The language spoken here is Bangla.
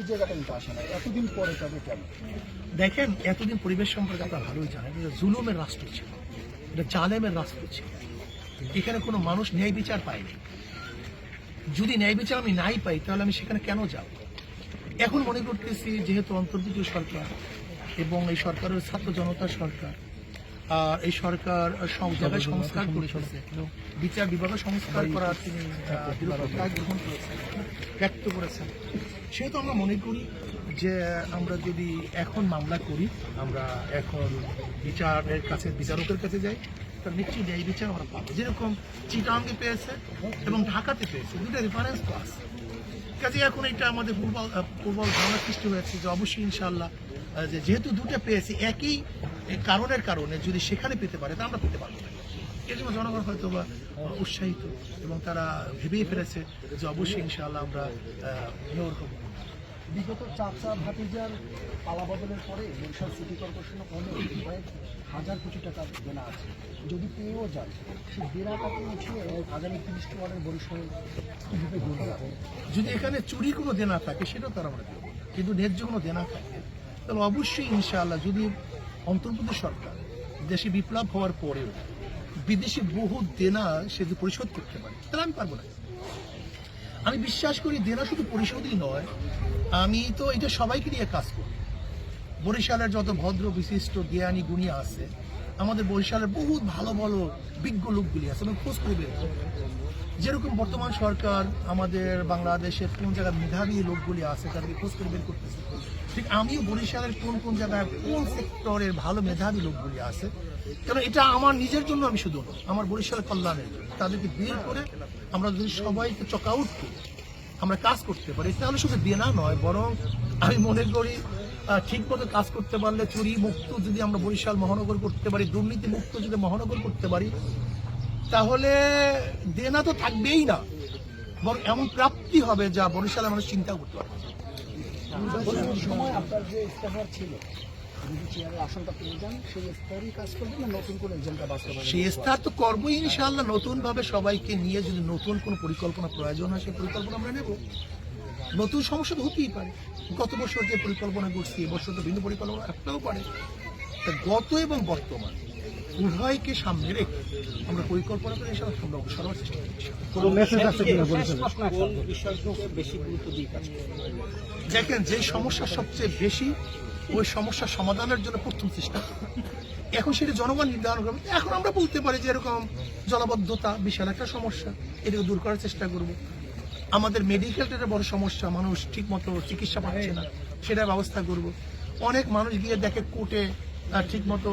ওই জায়গাটা কিন্তু আসে না। এতদিন পরে তবে কেন দেখেন, এতদিন পরিবেশ সম্পর্কে আপনারা ভালোই জানেন, এটা জুলুমের রাষ্ট্র ছিল। এটা জালেমের রাষ্ট্র ছিল। এখানে কোনো মানুষ ন্যায় বিচার পায়নি। যদি ন্যায় বিচার আমি নাই পাই, তাহলে আমি সেখানে কেন যাব? এখন মনে করতেছি, যেহেতু অন্তর্বর্তী সরকার এবং এই সরকারের ছাত্র জনতা সরকার, আর এই সরকার জায়গায় সংস্কার করতেছে, বিচার বিভাগের সংস্কার করার তিনি গ্রহণ করেছেন, ব্যক্ত করেছেন। সেহেতু আমরা মনে করি যে আমরা যদি এখন মামলা করি আমরা এখন বিচারের কাছে বিচারকের কাছে যাই তার নিশ্চয়ই ন্যায় বিচার আমরা পাবো। যেরকম চিটাঙ্গে পেয়েছে এবং ঢাকাতে পেয়েছে দুটো রেফারেন্স তো আছে। কাজে এখন এটা আমাদের পূর্বল আহ, পূর্বল ধারণা সৃষ্টি হয়েছে যে অবশ্যই ইনশাল্লাহ যে যেহেতু দুটো পেয়েছি একই কারণের কারণে যদি সেখানে পেতে পারে তা আমরা পেতে পারব এর জন্য জনগণ হয়তো বা উৎসাহিত এবং তারা ভেবেই ফেলেছে যে অবশ্যই ইনশাআল্লাহ আমরা মেয়র হব বিগত চাচা ভাতিজার পালা বদলের পরে বরিশাল সিটি কর্পোরেশনে অনেক কয়েক হাজার কোটি টাকা দেনা আছে। যদি পেয়েও যায় সেই দেনাটাকে উঠিয়ে আগামী তিরিশটি ওয়ার্ডের বরিশাল কীভাবে গড়ে যাবে যদি এখানে চুরি কোনো দেনা থাকে সেটাও তারা আমরা দেবো। কিন্তু ন্যায্য কোনো দেনা থাকে তাহলে অবশ্যই ইনশাআল্লাহ যদি অন্তর্বর্তী সরকার দেশে বিপ্লব হওয়ার পরেও বিদেশি বহু দেনা সে যদি পরিশোধ করতে পারে, তাহলে আমি পারব না। আমি বিশ্বাস করি দেনা শুধু পরিশোধই নয়, আমি তো এটা সবাইকে নিয়ে কাজ করি। বরিশালের যত ভদ্র, বিশিষ্ট, জ্ঞানী গুণী আছে আমাদের বরিশালের বহুত ভালো ভালো বিজ্ঞ লোকগুলি আছে, আমি খোঁজ করে বের যেরকম বর্তমান সরকার আমাদের বাংলাদেশের কোন জায়গায় মেধাবী লোকগুলি আছে তাদেরকে খোঁজ করে বের করতেছে। ঠিক আমিও বরিশালের কোন কোন জায়গায় কোন সেক্টরের ভালো মেধাবী লোকগুলি আছে কারণ এটা আমার নিজের জন্য আমি শুধু আমার বরিশালের কল্যাণের তাদেরকে বের করে আমরা যদি সবাইকে চক আউট করি, আমরা কাজ করতে পারি, তাহলে শুধু দেনা নয়, বরং আমি মনে করি ঠিক মতো কাজ করতে পারলে চুরি মুক্ত যদি আমরা বরিশাল মহানগর করতে পারি দুর্নীতি মুক্ত যদি মহানগর করতে পারি তাহলে দেনা তো থাকবেই না। বরং এমন প্রাপ্তি হবে যা বরিশালের মানুষ চিন্তা করতে পারবে সময় আপনার যে ছিল সেই স্তর তো করবোই ইনশাআল্লাহ। নতুন ভাবে সবাইকে নিয়ে যদি নতুন কোন পরিকল্পনা প্রয়োজন হয় সেই পরিকল্পনা আমরা নেব। নতুন সমস্যা তো হতেই পারে। গত বছর যে পরিকল্পনা করছি এবছর তো ভিন্ন পরিকল্পনা রাখতেও পারে। তা গত এবং বর্তমান উভয়কে সামনে রেখে আমরা পরিকল্পনা করে এসব আমরা অগ্রসর হওয়ার চেষ্টা করছি? দেখেন যে সমস্যা সবচেয়ে বেশি ওই সমস্যার সমাধানের জন্য প্রথম চেষ্টা। এখন সেটা জনগণ নির্ধারণ করবে। এখন আমরা বলতে পারি যে এরকম জলবদ্ধতা বিশাল একটা সমস্যা এটাকে দূর করার চেষ্টা করব। আমাদের মেডিকেলটা বড় সমস্যা, মানুষ ঠিক মতো চিকিৎসা পাচ্ছে না সেটা ব্যবস্থা করব। অনেক মানুষ গিয়ে দেখে কোর্টে ঠিক মতো